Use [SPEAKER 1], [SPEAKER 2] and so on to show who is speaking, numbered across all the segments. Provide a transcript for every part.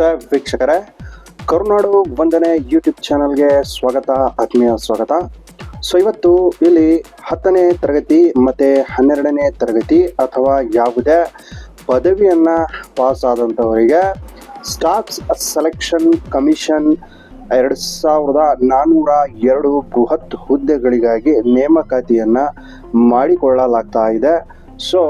[SPEAKER 1] ನಮಸ್ತೆ ವೀಕ್ಷಕರೇ. ಕರುನಾಡು ಒಂದನೇ ಯೂಟ್ಯೂಬ್ ಚಾನಲ್ಗೆ ಸ್ವಾಗತ, ಆತ್ಮೀಯ ಸ್ವಾಗತ. ಸೊ ಇವತ್ತು ಇಲ್ಲಿ ಹತ್ತನೇ ತರಗತಿ ಮತ್ತು ಹನ್ನೆರಡನೇ ತರಗತಿ ಅಥವಾ ಯಾವುದೇ ಪದವಿಯನ್ನು ಪಾಸ್ ಆದಂಥವರಿಗೆ ಸ್ಟಾಫ್ಸ್ ಸೆಲೆಕ್ಷನ್ ಕಮಿಷನ್ ಎರಡು ಸಾವಿರದ ನಾನ್ನೂರ ಎರಡು ಬೃಹತ್ ಹುದ್ದೆಗಳಿಗಾಗಿ ನೇಮಕಾತಿಯನ್ನು ಮಾಡಿಕೊಳ್ಳಲಾಗ್ತಾ ಇದೆ. ಸೊ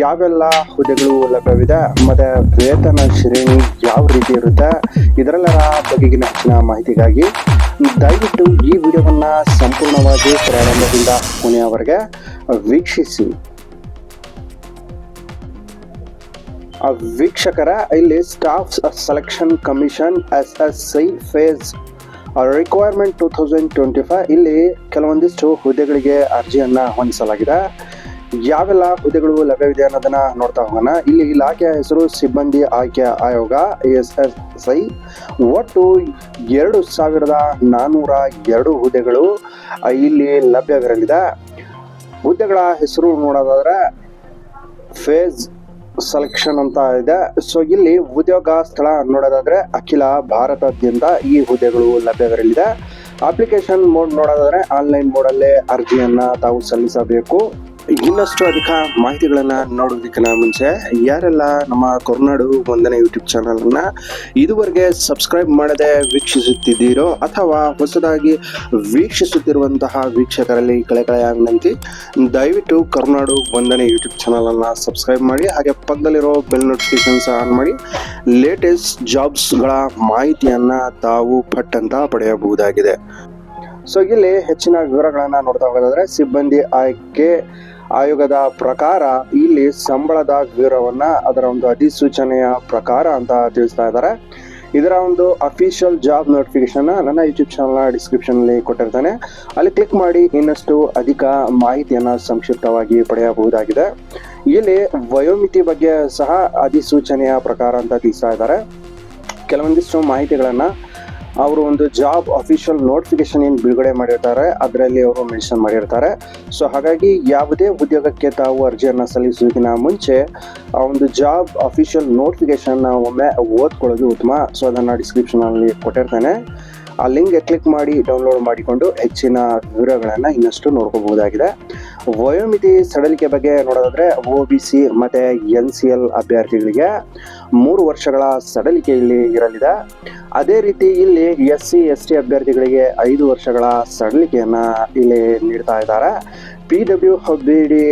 [SPEAKER 1] ಯಾವೆಲ್ಲ ಹುದ್ದೆಗಳು ಲಭ್ಯವಿದೆ? ಮತ್ತೆ ವೇತನ ಶ್ರೇಣಿ ಯಾವ ರೀತಿ ಇರುತ್ತೆ? ಇದರೆಲ್ಲರ ಬಗೆಗಿನ ಹೆಚ್ಚಿನ ಮಾಹಿತಿಗಾಗಿ ದಯವಿಟ್ಟು ಈ ವಿಡಿಯೋವನ್ನು ಸಂಪೂರ್ಣವಾಗಿ ಪ್ರಾರಂಭದಿಂದ ಕೊನೆಯವರೆಗೆ ವೀಕ್ಷಿಸಿ. ವೀಕ್ಷಕರ ಇಲ್ಲಿ staff selection commission S S C phase requirement two thousand twenty five ಇಲ್ಲಿ ಕೆಲವೊಂದಿಷ್ಟು ಹುದ್ದೆಗಳಿಗೆ ಅರ್ಜಿಯನ್ನು ಹೊಂದಿಸಲಾಗಿದೆ. ಯಾವೆಲ್ಲ ಹುದ್ದೆಗಳು ಲಭ್ಯವಿದೆ ಅನ್ನೋದನ್ನ ನೋಡ್ತಾ ಹೋಗೋಣ. ಇಲ್ಲಿ ಇಲಾಖೆಯ ಹೆಸರು ಸಿಬ್ಬಂದಿ ಆಯ್ಕೆ ಆಯೋಗ ಎಸ್ ಎಸ್ ಐ ಒಟ್ಟು ಎರಡು ಸಾವಿರದ ನಾನ್ನೂರ ಎರಡು ಹುದ್ದೆಗಳು ಇಲ್ಲಿ ಲಭ್ಯವಿರಲಿದೆ. ಹುದ್ದೆಗಳ ಹೆಸರು ನೋಡೋದಾದ್ರೆ ಫೇಸ್ ಸೆಲೆಕ್ಷನ್ ಅಂತ ಇದೆ. ಸೊ, ಇಲ್ಲಿ ಉದ್ಯೋಗ ಸ್ಥಳ ನೋಡೋದಾದ್ರೆ ಅಖಿಲ ಭಾರತದಿಂದ ಈ ಹುದ್ದೆಗಳು ಲಭ್ಯವಿರಲಿದೆ. ಅಪ್ಲಿಕೇಶನ್ ಮೋಡ್ ನೋಡೋದಾದ್ರೆ ಆನ್ಲೈನ್ ಮೋಡಲ್ಲೇ ಅರ್ಜಿಯನ್ನು ತಾವು ಸಲ್ಲಿಸಬೇಕು. ಇನ್ನಷ್ಟು ಅಧಿಕ ಮಾಹಿತಿಗಳನ್ನ ನೋಡೋದಕ್ಕಿಂತ ಮುಂಚೆ, ಯಾರೆಲ್ಲ ನಮ್ಮ ಕೊರ್ನಾಡು ಒಂದನೇ ಯೂಟ್ಯೂಬ್ ಚಾನಲ್ ಅನ್ನ ಇದುವರೆಗೆ ಸಬ್ಸ್ಕ್ರೈಬ್ ಮಾಡದೆ ವೀಕ್ಷಿಸುತ್ತಿದ್ದೀರೋ ಅಥವಾ ಹೊಸದಾಗಿ ವೀಕ್ಷಿಸುತ್ತಿರುವಂತಹ ವೀಕ್ಷಕರಲ್ಲಿ ಕಳೆಕಳೆಯ ವಿನಂತಿ, ದಯವಿಟ್ಟು ಕರ್ನಾಡು ಒಂದನೇ ಯೂಟ್ಯೂಬ್ ಚಾನಲ್ ಅನ್ನ ಸಬ್ಸ್ಕ್ರೈಬ್ ಮಾಡಿ, ಹಾಗೆ ಪಕ್ಕದಲ್ಲಿರೋ ಬೆಲ್ ನೋಟಿಫಿಕೇಶನ್ಸ್ ಆನ್ ಮಾಡಿ ಲೇಟೆಸ್ಟ್ ಜಾಬ್ಸ್ಗಳ ಮಾಹಿತಿಯನ್ನ ತಾವು ಪಟ್ಟಂತ ಪಡೆಯಬಹುದಾಗಿದೆ. ಸೊ ಇಲ್ಲಿ ಹೆಚ್ಚಿನ ವಿವರಗಳನ್ನ ನೋಡ್ತಾ ಹೋಗೋದಾದ್ರೆ, ಸಿಬ್ಬಂದಿ ಆಯ್ಕೆ ಆಯೋಗದ ಪ್ರಕಾರ ಇಲ್ಲಿ ಸಂಬಳದ ವಿವರವನ್ನ ಅದರ ಒಂದು ಅಧಿಸೂಚನೆಯ ಪ್ರಕಾರ ಅಂತ ತಿಳಿಸ್ತಾ ಇದ್ದಾರೆ. ಇದರ ಒಂದು ಅಫಿಷಿಯಲ್ ಜಾಬ್ ನೋಟಿಫಿಕೇಶನ್ ನನ್ನ ಯೂಟ್ಯೂಬ್ ಚಾನಲ್ ಡಿಸ್ಕ್ರಿಪ್ಷನ್ ಅಲ್ಲಿ ಕೊಟ್ಟಿರ್ತಾನೆ. ಅಲ್ಲಿ ಕ್ಲಿಕ್ ಮಾಡಿ ಇನ್ನಷ್ಟು ಅಧಿಕ ಮಾಹಿತಿಯನ್ನ ಸಂಕ್ಷಿಪ್ತವಾಗಿ ಪಡೆಯಬಹುದಾಗಿದೆ. ಇಲ್ಲಿ ವಯೋಮಿತಿ ಬಗ್ಗೆ ಸಹ ಅಧಿಸೂಚನೆಯ ಪ್ರಕಾರ ಅಂತ ತಿಳಿಸ್ತಾ ಇದ್ದಾರೆ. ಕೆಲವೊಂದಿಷ್ಟು ಮಾಹಿತಿಗಳನ್ನ ಅವರು ಒಂದು ಜಾಬ್ ಅಫಿಷಿಯಲ್ ನೋಟಿಫಿಕೇಶನ್ ಏನು ಬಿಡುಗಡೆ ಮಾಡಿರ್ತಾರೆ, ಅದರಲ್ಲಿ ಅವರು ಮೆನ್ಷನ್ ಮಾಡಿರ್ತಾರೆ. ಸೊ ಹಾಗಾಗಿ ಯಾವುದೇ ಉದ್ಯೋಗಕ್ಕೆ ತಾವು ಅರ್ಜಿಯನ್ನು ಸಲ್ಲಿಸೋದಕ್ಕಿಂತ ಮುಂಚೆ, ಆ ಒಂದು ಜಾಬ್ ಅಫಿಷಿಯಲ್ ನೋಟಿಫಿಕೇಶನ್ ಒಮ್ಮೆ ಓದ್ಕೊಳ್ಳೋದು ಉತ್ತಮ. ಸೊ ಅದನ್ನು ಡಿಸ್ಕ್ರಿಪ್ಷನಲ್ಲಿ ಕೊಟ್ಟಿರ್ತೇನೆ. ಆ ಲಿಂಕ್ಗೆ ಕ್ಲಿಕ್ ಮಾಡಿ ಡೌನ್ಲೋಡ್ ಮಾಡಿಕೊಂಡು ಹೆಚ್ಚಿನ ವಿವರಗಳನ್ನು ಇನ್ನಷ್ಟು ನೋಡ್ಕೋಬಹುದಾಗಿದೆ. ವಯೋಮಿತಿ ಸಡಲಿಕೆ ಬಗ್ಗೆ ನೋಡೋದಾದ್ರೆ ಒ ಬಿ ಸಿ ಮತ್ತು ಎನ್ ಸಿ ಎಲ್ ಅಭ್ಯರ್ಥಿಗಳಿಗೆ ಮೂರು ವರ್ಷಗಳ ಸಡಲಿಕೆ ಇಲ್ಲಿ ಇರಲಿದೆ. ಅದೇ ರೀತಿ ಇಲ್ಲಿ ಎಸ್ ಸಿ, ಎಸ್ ಟಿ ಅಭ್ಯರ್ಥಿಗಳಿಗೆ ಐದು ವರ್ಷಗಳ ಸಡಲಿಕೆಯನ್ನು ಇಲ್ಲಿ ನೀಡ್ತಾ ಇದ್ದಾರೆ. P W, B D,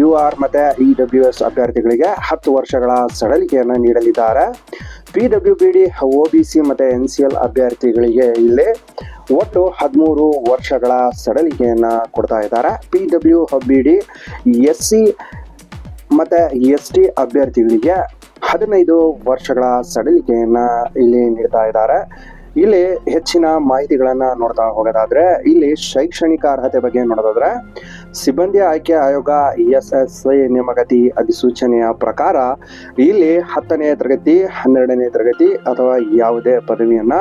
[SPEAKER 1] U R ಮತ್ತು ಇ ಡಬ್ಲ್ಯೂ ಎಸ್ ಅಭ್ಯರ್ಥಿಗಳಿಗೆ ಹತ್ತು ವರ್ಷಗಳ ಸಡಲಿಕೆಯನ್ನು ನೀಡಲಿದ್ದಾರೆ. P W B D, O B C ಮತ್ತು ಎನ್ ಸಿ ಎಲ್ ಅಭ್ಯರ್ಥಿಗಳಿಗೆ ಇಲ್ಲಿ ಒಟ್ಟು ಹದಿಮೂರು ವರ್ಷಗಳ ಸಡಲಿಕೆಯನ್ನು ಕೊಡ್ತಾ ಇದ್ದಾರೆ. P W B D, S C ಮತ್ತು ಎಸ್ ಟಿ ಅಭ್ಯರ್ಥಿಗಳಿಗೆ ಹದಿನೈದು ವರ್ಷಗಳ ಸಡಲಿಕೆಯನ್ನು ಇಲ್ಲಿ ನೀಡ್ತಾ ಇದ್ದಾರೆ. ಇಲ್ಲಿ ಹೆಚ್ಚಿನ ಮಾಹಿತಿಗಳನ್ನು ನೋಡ್ತಾ ಹೋಗೋದಾದ್ರೆ, ಇಲ್ಲಿ ಶೈಕ್ಷಣಿಕ ಅರ್ಹತೆ ಬಗ್ಗೆ ನೋಡೋದಾದ್ರೆ ಸಿಬ್ಬಂದಿ ಆಯ್ಕೆ ಆಯೋಗ ಎಸ್ ಎಸ್ ಐ ನೇಮಕಾತಿ ಅಧಿಸೂಚನೆಯ ಪ್ರಕಾರ ಇಲ್ಲಿ ಹತ್ತನೇ ತರಗತಿ, ಹನ್ನೆರಡನೇ ತರಗತಿ ಅಥವಾ ಯಾವುದೇ ಪದವಿಯನ್ನು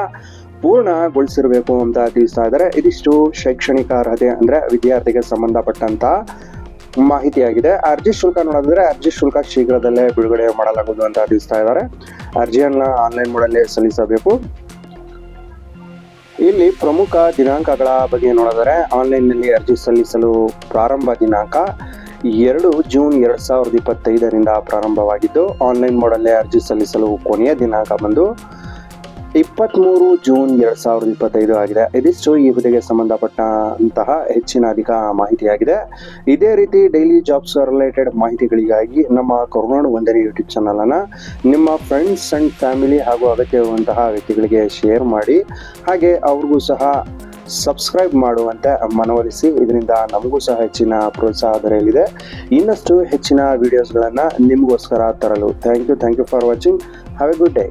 [SPEAKER 1] ಪೂರ್ಣಗೊಳಿಸಿರಬೇಕು ಅಂತ ತಿಳಿಸ್ತಾ ಇದ್ದಾರೆ. ಇದಿಷ್ಟು ಶೈಕ್ಷಣಿಕ ಅರ್ಹತೆ ಅಂದ್ರೆ ವಿದ್ಯಾರ್ಥಿಗೆ ಸಂಬಂಧಪಟ್ಟಂತ ಮಾಹಿತಿಯಾಗಿದೆ. ಅರ್ಜಿ ಶುಲ್ಕ ನೋಡೋದಾದ್ರೆ ಅರ್ಜಿ ಶುಲ್ಕ ಶೀಘ್ರದಲ್ಲೇ ಬಿಡುಗಡೆ ಮಾಡಲಾಗುವುದು ಅಂತ ತಿಳಿಸ್ತಾ ಇದ್ದಾರೆ. ಅರ್ಜಿಯನ್ನು ಆನ್ಲೈನ್ ಮೂಡಲ್ಲಿ ಸಲ್ಲಿಸಬೇಕು. ಇಲ್ಲಿ ಪ್ರಮುಖ ದಿನಾಂಕಗಳ ಬಗ್ಗೆ ನೋಡಿದರೆ ಆನ್ಲೈನ್ನಲ್ಲಿ ಅರ್ಜಿ ಸಲ್ಲಿಸಲು ಪ್ರಾರಂಭ ದಿನಾಂಕ ಎರಡು ಜೂನ್ ಎರಡು ಸಾವಿರದ ಇಪ್ಪತ್ತೈದರಿಂದ ಪ್ರಾರಂಭವಾಗಿದ್ದು, ಆನ್ಲೈನ್ ಮೋಡಲ್ಲೇ ಅರ್ಜಿ ಸಲ್ಲಿಸಲು ಕೊನೆಯ ದಿನಾಂಕ ಬಂದು ಇಪ್ಪತ್ತ್ಮೂರು ಜೂನ್ ಎರಡ್ ಸಾವಿರದ ಇಪ್ಪತ್ತೈದು ಆಗಿದೆ. ಇದಿಷ್ಟು ಈ ಹುದ್ದೆಗೆ ಸಂಬಂಧಪಟ್ಟಂತಹ ಹೆಚ್ಚಿನ ಅಧಿಕ ಮಾಹಿತಿಯಾಗಿದೆ. ಇದೇ ರೀತಿ ಡೈಲಿ ಜಾಬ್ಸ್ ರಿಲೇಟೆಡ್ ಮಾಹಿತಿಗಳಿಗಾಗಿ ನಮ್ಮ ಕರುನಾಡು ಒಂದನೇ ಯೂಟ್ಯೂಬ್ ಚಾನಲ್ ಅನ್ನ ನಿಮ್ಮ ಫ್ರೆಂಡ್ಸ್ ಅಂಡ್ ಫ್ಯಾಮಿಲಿ ಹಾಗೂ ಅಗತ್ಯವಿರುವಂತಹ ವ್ಯಕ್ತಿಗಳಿಗೆ ಶೇರ್ ಮಾಡಿ, ಹಾಗೆ ಅವ್ರಿಗೂ ಸಹ ಸಬ್ಸ್ಕ್ರೈಬ್ ಮಾಡುವಂತೆ ಮನವೊಲಿಸಿ. ಇದರಿಂದ ನಮಗೂ ಸಹ ಹೆಚ್ಚಿನ ಪ್ರೋತ್ಸಾಹ ದೊರೆಯಲಿದೆ. ಇನ್ನಷ್ಟು ಹೆಚ್ಚಿನ ವಿಡಿಯೋಸ್ಗಳನ್ನು ನಿಮಗೋಸ್ಕರ ತರಲು. Thank you thank you for watching have a good day